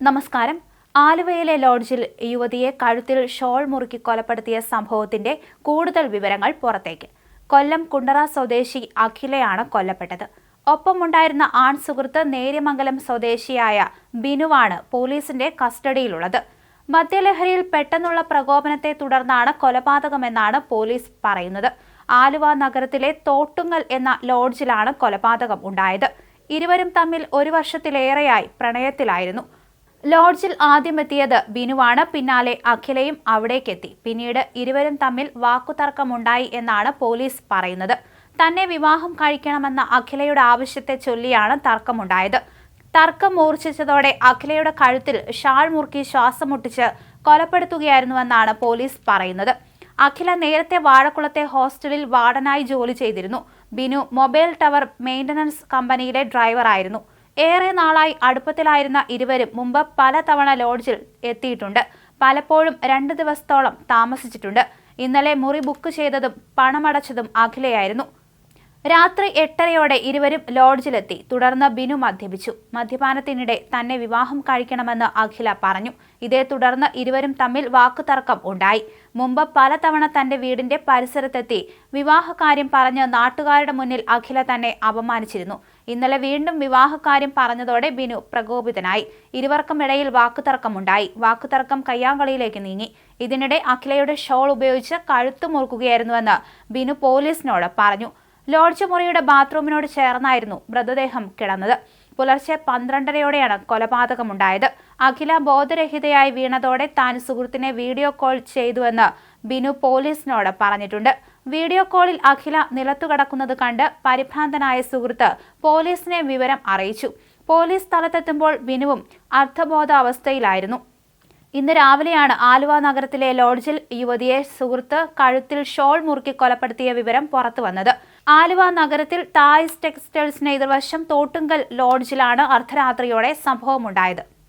നമസ്കാരം. ആലുവയിലെ ലോഡ്ജിൽ യുവതിയെ കഴുത്തിൽ ഷോൾ മുറുക്കി കൊലപ്പെടുത്തിയ സംഭവത്തിന്റെ കൂടുതൽ വിവരങ്ങൾ പുറത്തേക്ക്. കൊല്ലം കുണ്ടറ സ്വദേശി അഖിലയാണ് കൊല്ലപ്പെട്ടത്. ഒപ്പമുണ്ടായിരുന്ന ആൺ സുഹൃത്ത് നേര്യമംഗലം സ്വദേശിയായ ബിനുവാണ് പോലീസിന്റെ കസ്റ്റഡിയിലുള്ളത്. മദ്യലഹരിയിൽ പെട്ടെന്നുള്ള പ്രകോപനത്തെ തുടർന്നാണ് കൊലപാതകമെന്നാണ് പോലീസ് പറയുന്നത്. ആലുവ നഗരത്തിലെ തോട്ടുങ്ങൽ എന്ന ലോഡ്ജിലാണ് കൊലപാതകം ഉണ്ടായത്. ഇരുവരും തമ്മിൽ ഒരു വർഷത്തിലേറെയായി പ്രണയത്തിലായിരുന്നു. ലോഡ്ജിൽ ആദ്യമെത്തിയത് ബിനുവാണ്. പിന്നാലെ അഖിലയും അവിടേക്കെത്തി. പിന്നീട് ഇരുവരും തമ്മിൽ വാക്കുതർക്കമുണ്ടായി എന്നാണ് പോലീസ് പറയുന്നത്. തന്നെ വിവാഹം കഴിക്കണമെന്ന അഖിലയുടെ ആവശ്യത്തെ ചൊല്ലിയാണ് തർക്കമുണ്ടായത്. തർക്കം മൂർച്ഛിച്ചതോടെ അഖിലയുടെ കഴുത്തിൽ ഷാൾ മുറുക്കി ശ്വാസം മുട്ടിച്ച് കൊലപ്പെടുത്തുകയായിരുന്നുവെന്നാണ് പോലീസ് പറയുന്നത്. അഖില നേരത്തെ വാഴക്കുളത്തെ ഹോസ്റ്റലിൽ വാർഡനായി ജോലി ചെയ്തിരുന്നു. ബിനു മൊബൈൽ ടവർ മെയിന്റനൻസ് കമ്പനിയിലെ ഡ്രൈവറായിരുന്നു. ഏറെ നാളായി അടുപ്പത്തിലായിരുന്ന ഇരുവരും മുമ്പ് പലതവണ ലോഡ്ജിൽ എത്തിയിട്ടുണ്ട്. പലപ്പോഴും രണ്ട് ദിവസത്തോളം താമസിച്ചിട്ടുണ്ട്. ഇന്നലെ മുറി ബുക്ക് ചെയ്തതും പണമടച്ചതും അഖിലയായിരുന്നു. രാത്രി എട്ടരയോടെ ഇരുവരും ലോഡ്ജിലെത്തി. തുടർന്ന് ബിനു മദ്യപിച്ചു. മദ്യപാനത്തിനിടെ തന്നെ വിവാഹം കഴിക്കണമെന്ന് അഖില പറഞ്ഞു. ഇതേ തുടർന്ന് ഇരുവരും തമ്മിൽ വാക്കുതർക്കം ഉണ്ടായി. മുമ്പ് പലതവണ തന്റെ വീടിന്റെ പരിസരത്തെത്തി വിവാഹകാര്യം പറഞ്ഞ് നാട്ടുകാരുടെ മുന്നിൽ അഖില തന്നെ അപമാനിച്ചിരുന്നു. ഇന്നലെ വീണ്ടും വിവാഹകാര്യം പറഞ്ഞതോടെ ബിനു പ്രകോപിതനായി. ഇരുവർക്കും ഇടയിൽ വാക്കുതർക്കമുണ്ടായി. വാക്കുതർക്കം കയ്യാങ്കളിയിലേക്ക് നീങ്ങി. ഇതിനിടെ അഖിലയുടെ ഷോൾ ഉപയോഗിച്ച് കഴുത്തു മുറുക്കുകയായിരുന്നുവെന്ന് ബിനു പോലീസിനോട് പറഞ്ഞു. ലോഡ്ജ് മുറിയുടെ ബാത്റൂമിനോട് ചേർന്നായിരുന്നു മൃതദേഹം കിടന്നത്. പുലർച്ചെ പന്ത്രണ്ടരയോടെയാണ് കൊലപാതകമുണ്ടായത്. അഖില ബോധരഹിതയായി വീണതോടെ താൻ സുഹൃത്തിനെ വീഡിയോ കോൾ ചെയ്തുവെന്ന് ബിനു പോലീസിനോട് പറഞ്ഞിട്ടുണ്ട്. വീഡിയോ കോളിൽ അഖില നിലത്തുകടക്കുന്നത് കണ്ട് പരിഭ്രാന്തനായ സുഹൃത്ത് പോലീസിനെ വിവരം അറിയിച്ചു. പോലീസ് സ്ഥലത്തെത്തുമ്പോൾ ബിനുവും അർദ്ധബോധാവസ്ഥയിലായിരുന്നു. ഇന്ന് രാവിലെയാണ് ആലുവ നഗരത്തിലെ ലോഡ്ജിൽ യുവതിയെ സുഹൃത്ത് കഴുത്തിൽ ഷോൾ മുറുക്കി കൊലപ്പെടുത്തിയ വിവരം പുറത്തു വന്നത്. ആലുവ നഗരത്തിൽ തായ്സ് ടെക്സ്റ്റൈൽസിന് എതിർവശം തോട്ടുങ്കൽ ലോഡ്ജിലാണ് അർദ്ധരാത്രിയോടെ സംഭവമുണ്ടായത്.